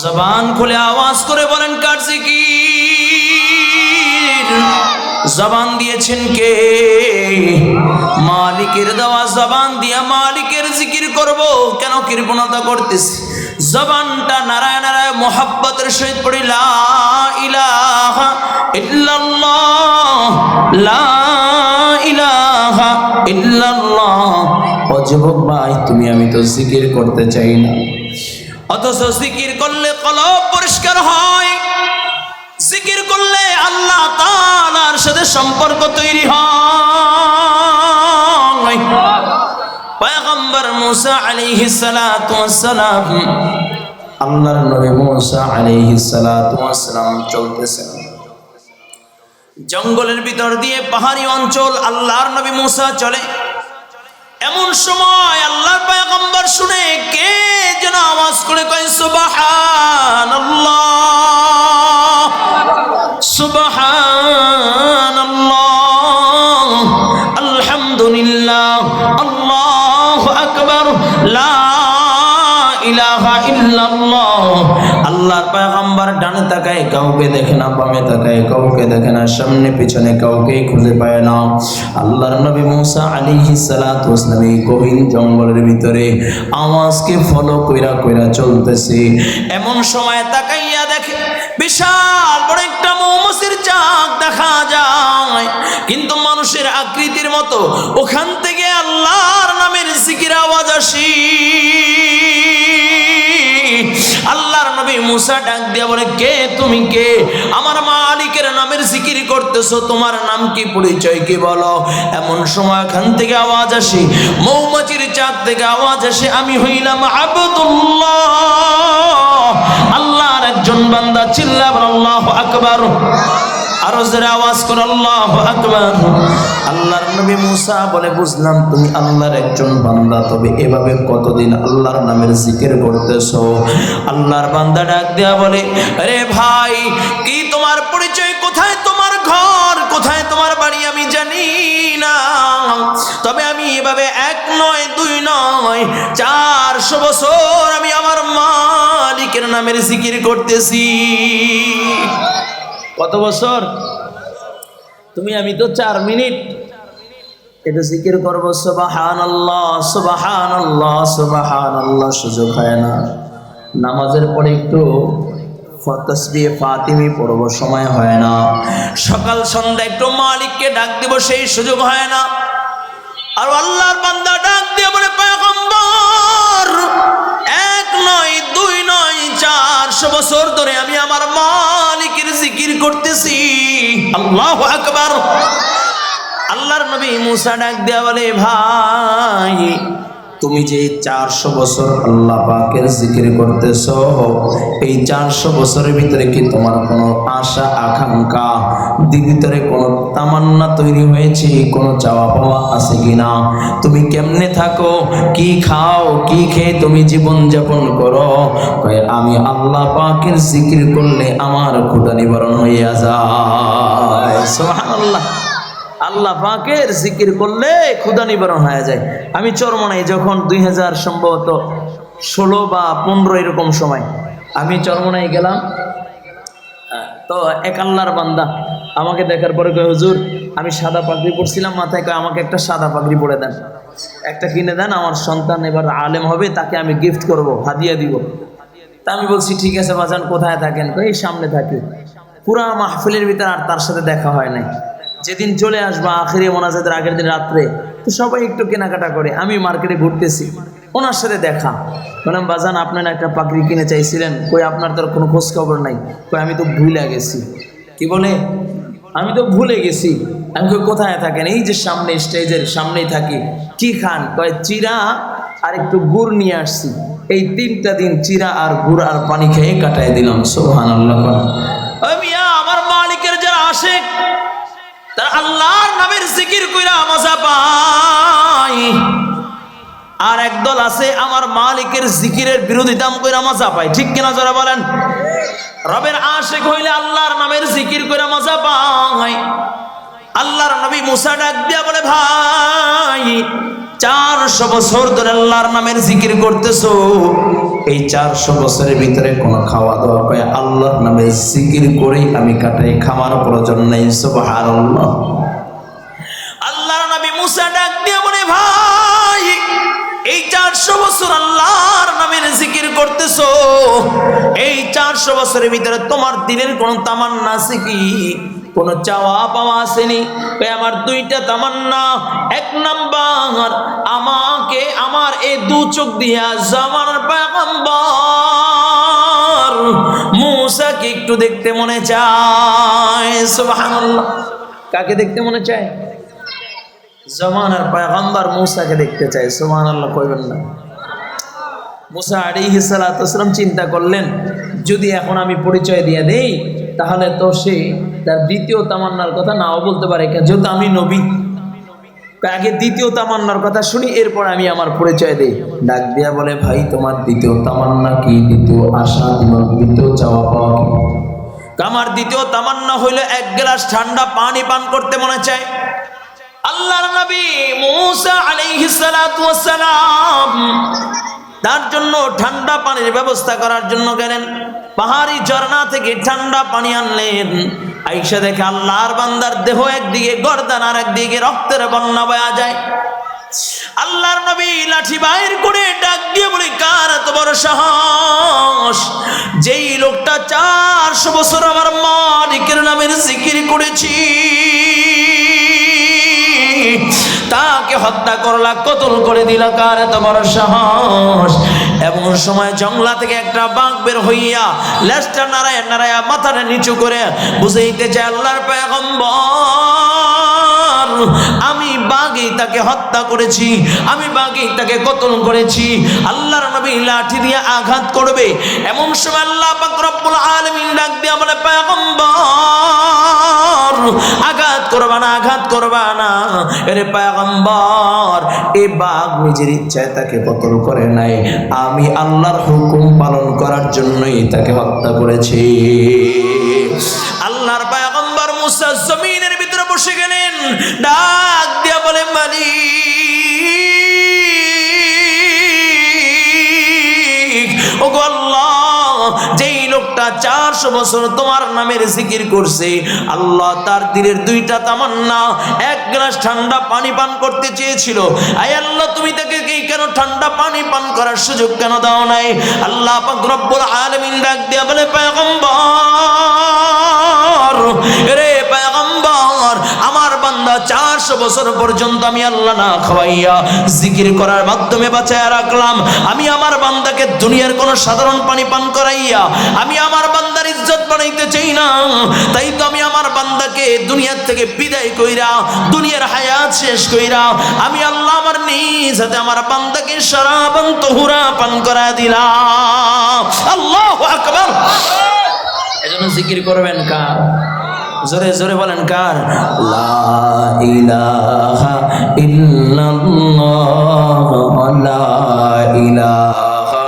জবান খুলে আওয়াজ করে বলেন, কার জিকির? জবান দিয়েছেন কে? মালিকের দেওয়া জবান দিয়া মালিকের জিকির করব, কেন কৃপণতা করতেছি? জবানটা নারায় নারায় মোহাব্বতের সহিত পড়ি, লা ইলাহা ইল্লাল্লাহ, লা ইলাহা ভাই, তুমি আমি তো জিকির করতে চাই না। অথচ জিকির করলে কলব পরিষ্কার হয়। জিকির করলে আল্লাহ তাআলার সাথে সম্পর্ক তৈরি হয়। পয়গম্বর মুসা সালাতু ওয়াসসালাম, আল্লাহর নবী মুসা আলাইহিস সালাতু ওয়াসসালাম চলতেছেন। জঙ্গলের ভিতর দিয়ে পাহাড়ি অঞ্চল আল্লাহর নবী মুসা চলে। এমন সময় আল্লাহর পায়গম্বর শুনে কে যেন আওয়াজ করে কয় সুবাহান সুবাহান আলহামদুলিল্লাহ, আল্লাহ আকবর, লা আল্লাহর ডানে তাকায়, কাউকে দেখে না, বামে তাকায়, কাউকে দেখে না, সামনে পিছনে কাউকে খুঁজে পায় না। আল্লাহর নবী মুসা জঙ্গলের ভিতরে আওয়াজকে ফলো কইরা কইরা চলতেছে। এমন সময় তাকাইয়া দেখে, বিশাল বড় একটা মৌমাছির চাক দেখা যায়। কিন্তু মানুষের আকৃতির মতো ওখান থেকে আল্লাহর নামের জিকির আওয়াজ আসি। আল্লাহর নবী মুসা ডাক দিয়া বলে, কে তুমি কে? আমার মালিকের নামের জিকির করতেছো, তোমার নাম কি পরিচয় কি বলো? এমন সময় এখান থেকে আওয়াজ আসে, মৌমাছির চাঁদ থেকে আওয়াজ আসে, আমি হইলাম আবদুল্লাহ। আল্লাহর একজন বান্দা চিল্লা আল্লাহ আকবার। আরও জোরে আওয়াজ কর আল্লাহ আকবার। আল্লাহর নবী মুসা বলে বুঝলাম তুমি আল্লাহর একজন বান্দা তবে এভাবে কতদিন আল্লাহর নামের জিকির করতেছো? আল্লাহর বান্দা ডাক দেয়া বলে আরে ভাই কি তোমার পরিচয়? কোথায় তোমার ঘর? কোথায় তোমার বাড়ি? আমি জানি না। তবে আমি এভাবে এক নয় দুই নয় চারশো বছর আমি আমার মালিকের নামের জিকির করতেছি। কত বছর? তুমি, আমি তো চার মিনিট। এটা জিকির করব সুবাহান আল্লাহ সুবাহান আল্লাহ সুবাহান আল্লাহ সুযোগ হয় না। নামাজের পরে একটু ফাতিমি পড়ব, সময় হয় না। সকাল সন্ধ্যা একটু মালিককে ডাক দিব, সেই সুযোগ হয় না। আর আল্লাহর বান্দা ডাক দিয়ে বলে, পয়গম্বর, এক নয়, দুই নয়, চারশো বছর ধরে আমি আমার করতেছি। আল্লাহ আকবার। আল্লাহর নবী মুসা ডাক দেওয়ালে ভাই তুমি যে চারশো বছর আল্লাহ পাকের জিকির করতেছ, এই চারশো বছরের ভিতরে কি তোমার কোনো আশা, আকাঙ্ক্ষা? ভিতরে কোনো তামান্না তৈরি হয়েছে? কোনো চাওয়া পাওয়া আছে কিনা? তুমি কেমনে থাকো? কি খাও? কি খেয়ে তুমি জীবন যাপন করো? আমি আল্লাহ পাকের জিকির করলে আমার ক্ষুদা নিবারণ হইয়া যায়। আল্লাহ পাকের জিকির করলে ক্ষুদা নিবারণ হয়ে যায়। আমি চরমনাই যখন দুই হাজার সম্ভবত ষোলো বা পনেরো এরকম সময়। আমি চরমনাই গেলাম। তো এক আল্লাহর বান্দা আমাকে দেখার পরে কয়, হুজুর, আমি সাদা পাগড়ি পরছিলাম, মাথায় কয়, আমাকে একটা সাদা পাগড়ি পরে দেন। একটা কিনে দেন, আমার সন্তান এবার আলেম হবে, তাকে আমি গিফট করব, হাদিয়া দিব। তা আমি বলছি, ঠিক আছে বাজান কোথায় থাকেন? এই সামনে থাকি। পুরা মাহফিলের ভিতরে আর তার সাথে দেখা হয় নাই। যেদিন চলে আসব, আখেরি মোনাজাতের আগের দিন রাত্রে, তো সবাই একটু কেনাকাটা করে। আমি মার্কেটে ঘুরতেছি, ওনার সাথে দেখা। বললাম, বাজান আপনার একটা পাখি কিনে চাইছিলেন? কই, আপনার তোর কোনো খোঁজ খবর নাই। কই, আমি তো ভুলে গেছি। কি বলে? আমি তো ভুলে গেছি। আমি কই, কোথায় থাকেন? এই যে সামনে স্টেজের সামনেই থাকি। কি খান? কয়, চিরা আর একটু গুড় নিয়ে আসছি। এই তিনটা দিন চিরা আর গুড় আর পানি খেয়ে কাটাই দিলাম সোহান আল্লাহ আমার মালিকের যারা আসে তারা আল্লাহর নামের জিকির কইরা মজা পায়। আর একদল আছে, আমার মালিকের জিকিরের বিরোধী দাম কইরা মজা পায়। ঠিক কিনা যারা বলেন? রবের আশেক হইলে আল্লাহর নামের জিকির কইরা মজা পায়। আল্লাহর নবী মুসা ডাক দিয়া বলে, ভাই, চারশো বছর ধরে আল্লাহর নামের জিকির করতেছো। এই চারশো বছরের ভিতরে কোনো খাওয়া দাওয়া করে আল্লাহর নামে জিকির করেই আমি কাটাই খামার প্রয়োজন নেই, সুবহানাল্লাহ। আল্লাহর নবী মুসা ডাক দিয়ে বলে, ভাই, এই চারশো বছর আল্লাহর নামের জিকির করতেছো। এই চারশো বছরের ভিতরে তোমার দিনের কোনো তামান্না আছে কি? কোনো চাওয়া পাওয়া আসেনি। আমার দুইটা তামান্না। এক নাম্বার, আমাকে আমার এই দু চোখ দিয়া জামানার পায়গম্বর মুসাকে একটু দেখতে মনে চায়। সুবহানাল্লাহ। কাকে দেখতে মনে চায়? জমানার পয়গম্বর মুসাকে দেখতে চায়। সুবহান আল্লাহ কইবেন না। মুসা আলাইহি সালাম চিন্তা করলেন, যদি এখন আমি পরিচয় দিয়ে দেই তাহলে তো সে তার দ্বিতীয় তামান্নার কথা নাও বলতে পারে? যেহেতু আমি নবী। আগে দ্বিতীয় তামান্নার কথা শুনি, এরপর আমি আমার পরিচয় দেই। ডাক দিয়া বলে, ভাই, তোমার দ্বিতীয় তামান্না কি? দ্বিতীয় আশা, তোমার দ্বিতীয় চাওয়া পাওয়া কি? আমার দ্বিতীয় তামান্না হইল, এক গ্লাস ঠান্ডা পানি পান করতে মনে চায়। আল্লাহর নবী মুসা আলাইহিস সালাতু ওয়াসসালাম তার জন্য ঠান্ডা পানির ব্যবস্থা করার জন্য গেলেন। পাহাড়ি ঝর্ণা থেকে ঠান্ডা পানি আনলেন। আইসা দেখে আল্লাহর বান্দার দেহ একদিকে গর্দান আর একদিকে রক্তের বন্যা বয়া যায়। আল্লাহর নবী লাঠি বাইর করে ডাক দিয়ে বলি, কার এত বড় সাহস? যেই লোকটা চারশো বছর আমার মালিকের নামের জিকির করেছি, তাকে হত্যা করলা, কতল করে দিল, কার এত বড় সাহস? এমন সময় জংলা থেকে একটা বাঘ বের হইয়া লেজটা নারায়ণ নারায়ণ মাথাটা নিচু করে বুঝাইতে চায়, আল্লাহর পেগম্বর আমি বাঘেই তাকে হত্যা করেছি, আমি বাঘেই তাকে কতল করেছি। আল্লাহর নবী লাঠি দিয়ে আঘাত করবে। এমন সময় আল্লাহ রব্বুল আলামিন ডাক দিয়ে বলে পেগম্বর আঘাত করবা না, আঘাত করবা না। এরে পেগম্বর এই বাঘ নিজের ইচ্ছায় তাকে কতল করে নাই। আমি আল্লাহর হুকুম পালন করার জন্যই তাকে হত্যা করেছি। আল্লাহর পেগম্বর মুসা জমিনের বসে গেলেন, ডাক দিয়া বলে মালিক ও যেই লোকটা চারশো বছর তোমার নামের জিকির করছে, আল্লাহ তার দিলের দুইটা তামান্না, এক গ্লাস ঠান্ডা পানি পান করতে চেয়েছিল। আল্লাহ, তুমি তাকে কেন ঠান্ডা পানি পান করার সুযোগ কেন দাও নাই? আল্লাহ আলামিন ডাক দিয়া বলে, পয়গম্বর, রে বান্দা চারশো বছর পর্যন্ত আমি আল্লাহ না খাওয়াইয়া জিকির করার মাধ্যমে বাঁচায় রাখলাম। আমি আমার বান্দাকে দুনিয়ার কোনো সাধারণ পানি পান করাইয়া আমি আমার বান্দার ইজ্জত বানাইতে চাই না। তাই তো আমি আমার বান্দাকে দুনিয়ার থেকে বিদায় কইরা, দুনিয়ার হায়াত শেষ কইরা আমি আল্লাহ আমার নিজ হাতে আমার বান্দাকে শরাবান তহুরা পান করা দিলাম। আল্লাহ আকবার। এজন্য জিকির করবেন কার? জোরে জোরে বলেন কার? লা ইলাহা ইল্লাল্লাহ লা ইলাহা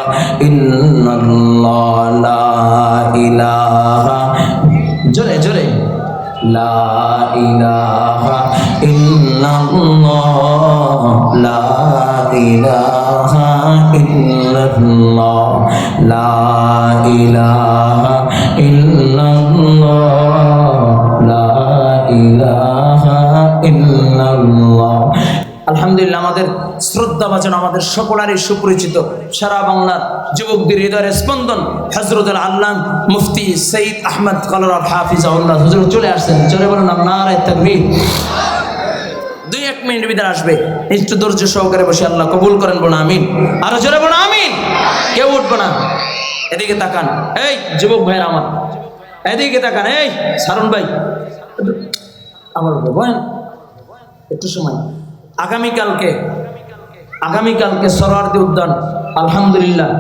ইল্লাল্লাহ লা ইলাহা। জোরে জোরে। লা ইলাহা ইল্লাল্লাহ লা ইলাহা ইল্লাল্লাহ লা ইলাহা ইল্লাল্লাহ। লা ইলাহা ইল্লাল্লাহ আলহামদুলিল্লাহ, আমাদের শ্রদ্ধা বাচন আমাদের সকলেরই সুপরিচিত সারা বাংলার যুবকদের হৃদয়ের স্পন্দন আল্লাহ মুফতি সঈদ আহমদ কলরা হাফিজাউল্লাহ হুজুর, চলে আসছেন চলে দুই এক মিনিট ভিতরে আসবে। একটু ধৈর্য সহকারে বসে আল্লাহ কবুল করেন বোনা আমিন। আরও জোরে বোনা আমিন। কেউ উঠবো না। এদিকে তাকান। এই, যুবক ভাইয়ের আমার। এদিকে তাকান, এই সারুন ভাই। আমার বলেন একটু সময়। আগামীকালকে আগামীকালকে সরোয়ার্দী উদ্যান, আলহামদুলিল্লাহ,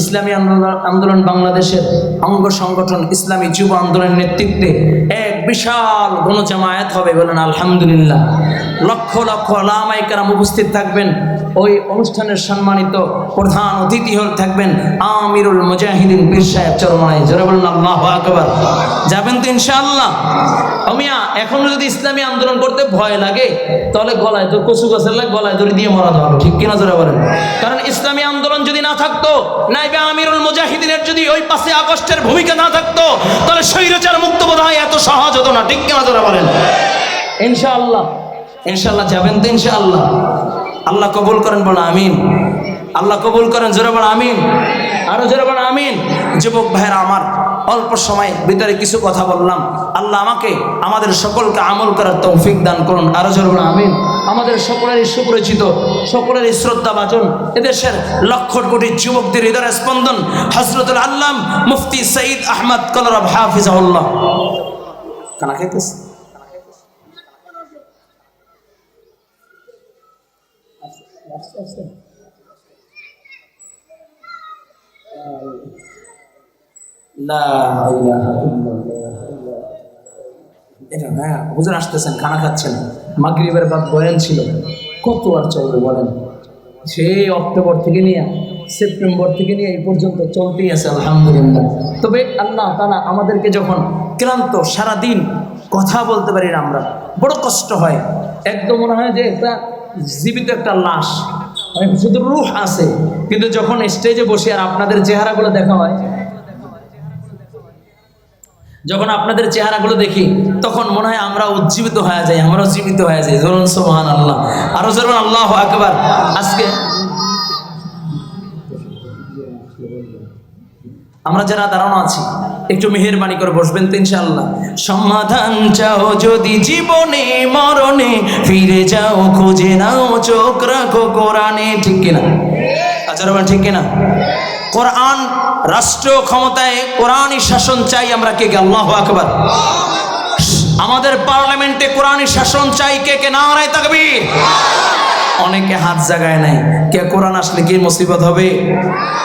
ইসলামী আন্দোলন আন্দোলন বাংলাদেশের অঙ্গ সংগঠন, ইসলামী যুব আন্দোলনের নেতৃত্বে এক বিশাল গণজামায়াত হবে বলেন আলহামদুলিল্লাহ। লক্ষ লক্ষ লামাইকারাম উপস্থিত থাকবেন। ওই অনুষ্ঠানের সম্মানিত প্রধান অতিথি হল থাকবেন আমিরুল মুজাহিদিন পীর সাহেব চরমায় জোরে বলুন, আল্লাহ আকবার। যাবেন তো ইনশাআল্লাহ। অমিয়া এখন যদি ইসলামী আন্দোলন করতে ভয় লাগে, তাহলে গলায় তো কচু গাছের লাগে, গলায় দড়ি দিয়ে মরা ভালো ঠিক কিনা জোরে বলেন? কারণ ইসলামী আন্দোলন যদি না থাকতো, নাইবে আমিরুল মুজাহিদিনের যদি ওই পাশে আগস্টের ভূমিকা না থাকতো, তাহলে স্বৈরচার মুক্ত বোধ হয় এত সহজ হতো না। ঠিক কিনা জোরে বলেন? ইনশাআল্লাহ। ইনশাআল্লাহ যাবেন তো ইনশাআল্লাহ। আল্লাহ কবুল করেন বলো আমিন। আল্লাহ কবুল করেন, জোরে বলো আমিন। আরও জোরে বলো আমিন। যুবক ভাইরা আমার অল্প সময় ভিতরে কিছু কথা বললাম। আল্লাহ আমাকে, আমাদের সকলকে আমল করার তৌফিক দান করুন। আরও জোরে বলো আমিন। আমাদের সকলেরই সুপরিচিত, সকলেরই শ্রদ্ধা বাচন। এদেশের লক্ষ কোটি যুবকদের হৃদয় স্পন্দন হজরতুল আল্লাম মুফতি সঈদ আহমদ কলরব হাফিজাউল্লাহ কানা খাইতেছে? সেই অক্টোবর থেকে নিয়ে, সেপ্টেম্বর থেকে নিয়ে এই পর্যন্ত চলতেই আছে, আলহামদুলিল্লাহ। তবে আল্লাহ আমাদেরকে যখন ক্লান্ত, সারাদিন কথা বলতে পারি না আমরা, বড় কষ্ট হয়। একদম মনে হয় যে একটা জীবিত একটা লাশ। মানে শুধু রুহ আছে, কিন্তু যখন স্টেজে বসে আর আপনাদের চেহারাগুলো দেখা হয়, যখন আপনাদের চেহারাগুলো দেখি, তখন মনে হয় আমরা উজ্জীবিত হয়ে যাই, আমরাও জীবিত হয়ে যাই। ধরুন সোহান আল্লাহ আরও ধরুন আল্লাহ আকবার। আজকে আমরা যারা দাঁড়ানো আছি একটু মেহেরবানি করে বসবেন তো ইনশাআল্লাহ। সমাধান চাও যদি জীবনে, মরণে, ফিরে যাও, খুঁজে নাও, চোখ রাখো কোরআনে, ঠিক কিনা? আচ্ছা ঠিক কিনা? কোরআন রাষ্ট্র ক্ষমতায়, কোরআনই শাসন চাই আমরা কে কে? আল্লাহ আকবার। আমাদের পার্লামেন্টে কোরআনই শাসন চাই কে কে? নারায় তাকবীর। অনেকে হাত জাগায় নাই। কে কোরআন আসলে কি মুসিবত হবে?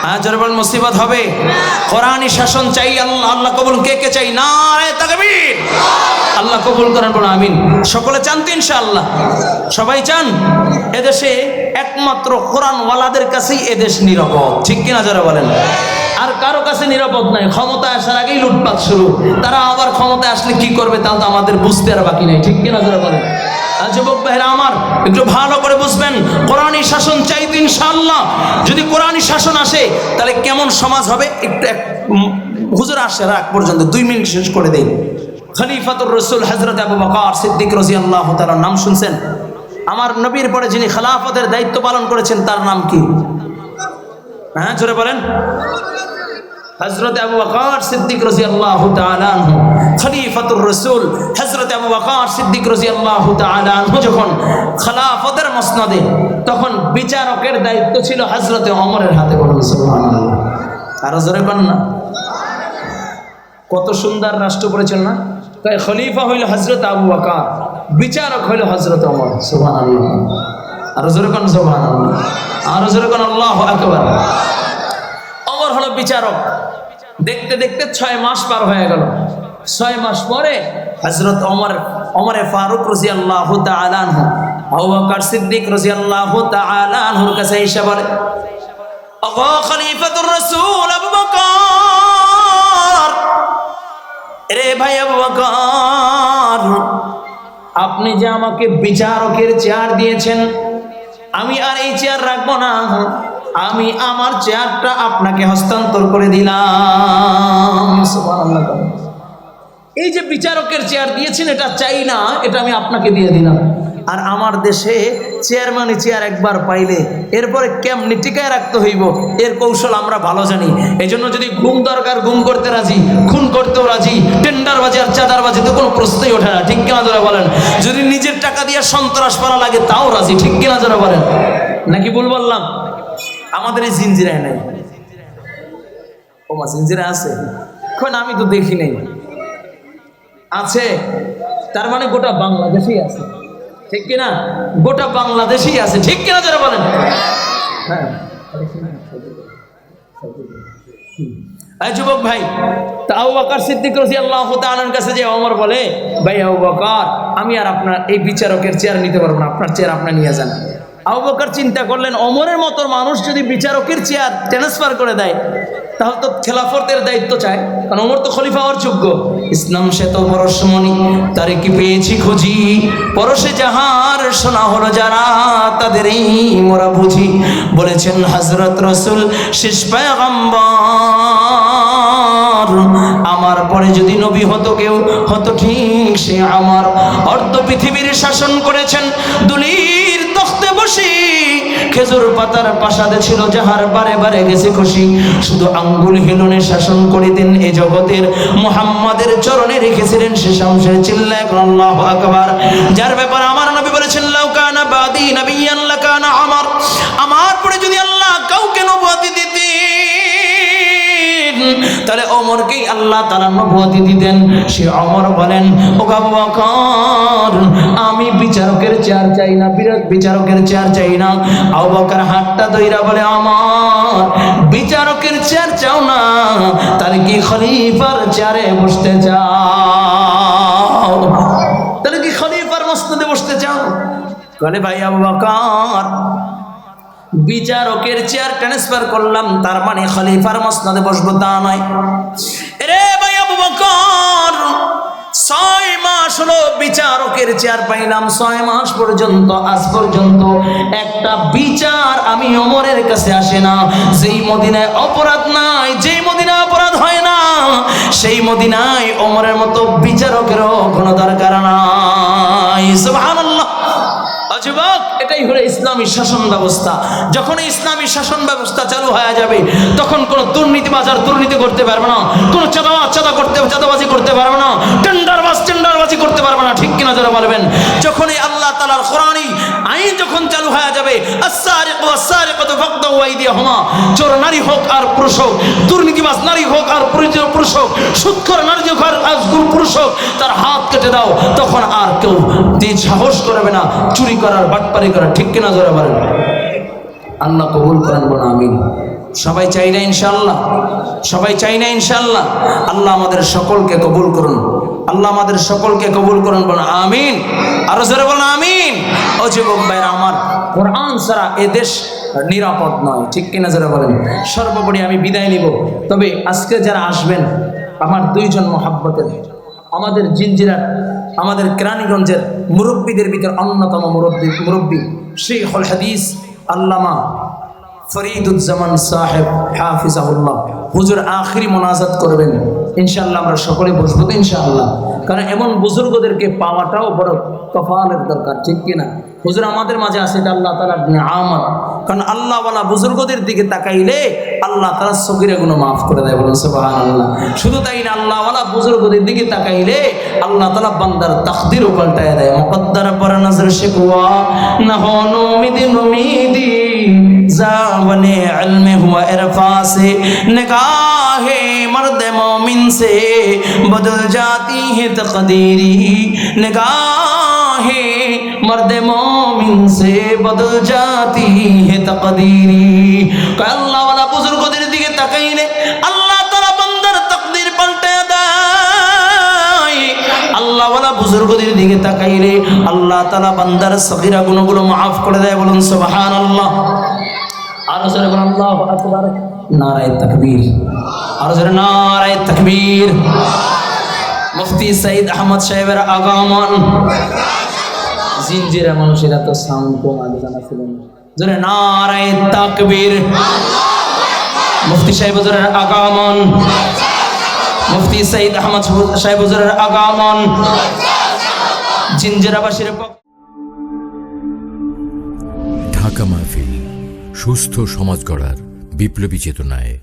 হ্যাঁ জোরে বল মুসিবত হবে? কোরআনই শাসন চাই, আল্লাহ আল্লাহ কবুল কে কে চাই? নারায় তাকবীর। আল্লাহ কবুল করেন বলো আমিন। সকলে চান তো ইনশাআল্লাহ? সবাই চান? এদেশে একমাত্র কোরআনওয়ালাদের কাছেই এদেশ নিরাপদ। ঠিক কিনা যারা বলেন? আর কারও কাছে নিরাপদ নাই। ক্ষমতা আসার আগেই লুটপাট শুরু। তারা আবার ক্ষমতা আসলে কি করবে তা তো আমাদের বুঝতে আর বাকি নাই। ঠিক কিনা যারা বলেন? যুবক ভাইরা আমার, একটু ভালো করে বুঝবেন কোরআনী শাসন চাইতে ইনশাআল্লাহ। যদি কোরআনী শাসন আসে, তাহলে কেমন সমাজ হবে? একটু এক হুজুর আসে রাখ পর্যন্ত, দুই মিনিট শেষ করে দেই। খলিফাতুর রসুল হজরত আবু বকর সিদ্দিক রাজি আল্লাহ তার নাম শুনছেন? আমার নবীর পরে যিনি খেলাফতের দায়িত্ব পালন করেছেন, তার নাম কি? হ্যাঁ জোরে বলেন। হজরত আবু বকর সিদ্দিক রসি আল্লাহ তালু খলিফাতুর রসুল হজরত আবু বকর সিদ্দিক রাজি আল্লাহ তালু যখন খেলাফতের মসনদে, তখন বিচারকের দায়িত্ব ছিল হজরতে অমরের হাতে বলুন আরও জোরে পান না। কত সুন্দর রাষ্ট্র পরিচালনা। তাই খলিফা হইল হজরত আবু বকর, বিচারক হইল হজরত অমর সুবহানাল্লাহ। আরও জোরে কোন সুবহানাল্লাহ। আরও জোরে কোন, আল্লাহ আকবার। অমর হলো বিচারক। দেখতে দেখতে ছয় মাস পার হয়ে গেল। ছয় মাস পরে হজরত অমর অমরে ফারুক রাজি আল্লাহ তালানহু আবুবকর সিদ্দিক রাজি আল্লাহ তালানহুর কাছে এসে বলে, ওগো খলিফাতুর রাসূল আবু রে ভাই আবু বকর, আপনি যে আমাকে বিচারকের চেয়ার দিয়েছেন, আমি আর এই চেয়ার রাখব না। আমি আমার চেয়ারটা আপনাকে হস্তান্তর করে দিলাম। এই যে বিচারকের চেয়ার দিয়েছেন, এটা চাই না, এটা আমি আপনাকে দিয়ে দিলাম। আর আমার দেশে চেয়ারম্যানই চেয়ার একবার পাইলে এরপরে কেমনি টিকায় রাখতে হইব, এর কৌশল আমরা ভালো জানি। এই জন্য যদি ঘুম দরকার, ঘুম করতে রাজি, খুন করতেও রাজি টেন্ডার টেন্ডারবাজি আর চাঁদারবাজি তো কোনো প্রশ্নই ওঠে না, ঠিক কিনা যারা বলেন? যদি নিজের টাকা দিয়ে সন্ত্রাস করা লাগে, তাও রাজি, ঠিক কিনা যারা বলেন? নাকি ভুল বললাম? আমাদের এই জিঞ্জিরায় নাই। ও মা জিঞ্জিরা আছে? এখন আমি তো দেখি নাই। আছে, তার মানে গোটা বাংলাদেশেই আছে। ঠিক কিনা? গোটা বাংলাদেশেই আছে। ঠিক কিনা যারা বলেন? হ্যাঁ যুবক ভাই, তা আবু সিদ্দিক রাদিয়াল্লাহু তাআলার কাছে যে ওমর বলে, ভাই আবু বকর, আমি আর আপনার এই বিচারকের চেয়ার নিতে পারব না। আপনার চেয়ার আপনার নিয়ে যান। আবু বকর চিন্তা করলেন, অমরের মতো মানুষ যদি বিচারকের চেয়ার ট্রান্সফার করে দেয়, তাহলে তো খেলাফতের দায়িত্ব চায়। কারণ ওমর তো খলিফা হওয়ার যোগ্য। ইসলাম সে তো পরশমণি তারে কি পেয়েছি খুঁজি। পরশে যাহার শোনা হলো যারা, তাদেরই মোরা বুঝি। বলেছেন হজরত রসুল, শেষ পায়গাম্বর। আমার পরে যদি নবী হতো কেউ, হতো ঠিক সে আমার। অর্ধ পৃথিবীর শাসন করেছেন দুলির খেজুর পাতার প্রাসাদে ছিল যাহার বারে বারে গেছে খুশি। শুধু আঙ্গুল হিলনে শাসন করিতেন এ জগতের। মোহাম্মদের চরণে রেখেছিলেন সে শামসের আল্লাহ আকবার। যার ব্যাপার আমার নবী বলেছেন লাউকানা বাদি নবিয়ান লাকানা আমার আল্লাহ তারা নবুয়াতি দিতেন। সে অমর বলেন ও বকর, আমি বিচারকের চেয়ার চাই না বিরাট বিচারকের চেয়ার চাই না। আবু বকর হাতটা দইরা বলে, আমার বিচারকের চেয়ার চাও না, তাহলে কি খলিফার চেয়ারে বসতে চাও? তাহলে কি খলিফার মসনদে বসতে চাও? বলে, ভাই আবু বকর, বিচারকের চেয়ার ট্রান্সফার করলাম, তার মানে খলিফার মসনদে বসবো তা নয়। ছয় মাস হলো বিচারকের চেয়ার পাইলাম, ছয় মাস পর্যন্ত, আজ পর্যন্ত একটা বিচার আমি অমরের কাছে আসে না। যেই মদিনায় অপরাধ নাই, যেই মদিনায় অপরাধ হয় না, সেই মদিনায় অমরের মতো বিচারকেরও কোনো দরকার নাই। সুবহানাল্লাহ। যুবক, এটাই হলো ইসলামী শাসন ব্যবস্থা। যখন ইসলামী শাসন ব্যবস্থা চালু হয়ে যাবে, তখন কোনো দুর্নীতি বাজার দুর্নীতি করতে পারবে না। কোনো চাঁদা চাঁদা করতে, চাঁদাবাজি করতে পারবে না। টেন্ডারবাজ, টেন্ডারবাজি করতে পারবে না। ঠিক কিনা যারা বলবেন? যখনই আল্লাহ তালার কোরআনই আইদিয়াহুমা চোর নারী হোক আর পুরুষ হোক দুর্নীতিবাজ নারী হোক আর পুরুষ- হোক সুৎখর নারী হোক আর পুরুষ হোক তার হাত কেটে দাও, তখন আর কেউ সাহস করবে না, চুরি করার, বাটপারি করার, ঠিক কিনা জোরে বলেন। আল্লাহ কবুল করেন বলে আমিন। সবাই চাই না ইনশাল্লাহ সবাই চাই না ইনশাল্লাহ আল্লাহ আমাদের সকলকে কবুল করুন। আল্লাহ আমাদের সকলকে কবুল করুন বলেন, আমিন। আরও জোরে বলেন, আমিন। ও যুবক ভাইরা আমার, কোরআন ছাড়া এ দেশ নিরাপদ নয়, ঠিক কিনা যারা বলেন? সর্বোপরি আমি বিদায় নিব। তবে আজকে যারা আসবেন, আমার দুইজন মহাব্বতের, আমাদের জিনজিরার, আমাদের কেরানীগঞ্জের মুরব্বীদের ভিতর অন্যতম মুরব্বী মুরব্বী শেখুল হাদিস আল্লামা ফরিদুজ্জামান সাহেব হাফিজাহুল্লাহ। হুজুর আখরি মোনাজাত করবেন। ইনশাআল্লাহ আমরা সকলে বসবো ইনশাআল্লাহ। কারণ এমন বুজুর্গদেরকে পাওয়াটাও বড় কপালের দরকার, ঠিক কিনা? হুজুর আমাদের মাঝে আসে আল্লাহ তালা আমার কারণ আল্লাহওয়ালা বুজুর্গদের দিকে তাকাইলে আল্লাহ তালা সকিরে গুলো মাফ করে দেয় বলুন সুবাহ আল্লাহ শুধু তাই না, আল্লাহওয়ালা বুজুর্গদের দিকে তাকাইলে আল্লাহ তালা বান্দার তাকদির পাল্টায় দেয়। মকদ্দার পর নজর শেখুয়া না হন উমিদি নুমিদি জাওয়ানে আলমে হুয়া ইরফা সে মর্দ মুমিন সে, বদল জাতি হে তকদীরি নিগাহ مرد مومن سے بدل جاتی ہے تقدیری کہ اللہ والا بزرگ دیر دیگه تقینے اللہ تعالی بندر تقدیر پلٹے দেয়। আল্লাহ ওয়ালা বুজুর্গদের দিকে তাকাইলে আল্লাহ তাআলা বান্দার সগীরা গুনাহগুলো maaf করে দেয় বলুন সুবহানাল্লাহ। আর জোরে বলুন, আল্লাহু আকবার। নারায়ে তাকবীর। আর জোরে, নারায়ে তাকবীর। মুফতি সাইদ আহমদ সাহেবের আগমন। জিনজিরা মানুষের এত সাউন্ড কম আগে জানা ছিল না জোরে নারায়ে তাকবীর। মুফতি সাহেব হুজুরের আগমন। মুফতি সঈদ আহমদ সাহেব হুজুরের আগমন। জিনজিরাবাসীর পক্ষ ঢাকা মাহফিল, সুস্থ সমাজ গড়ার বিপ্লবী চেতনায়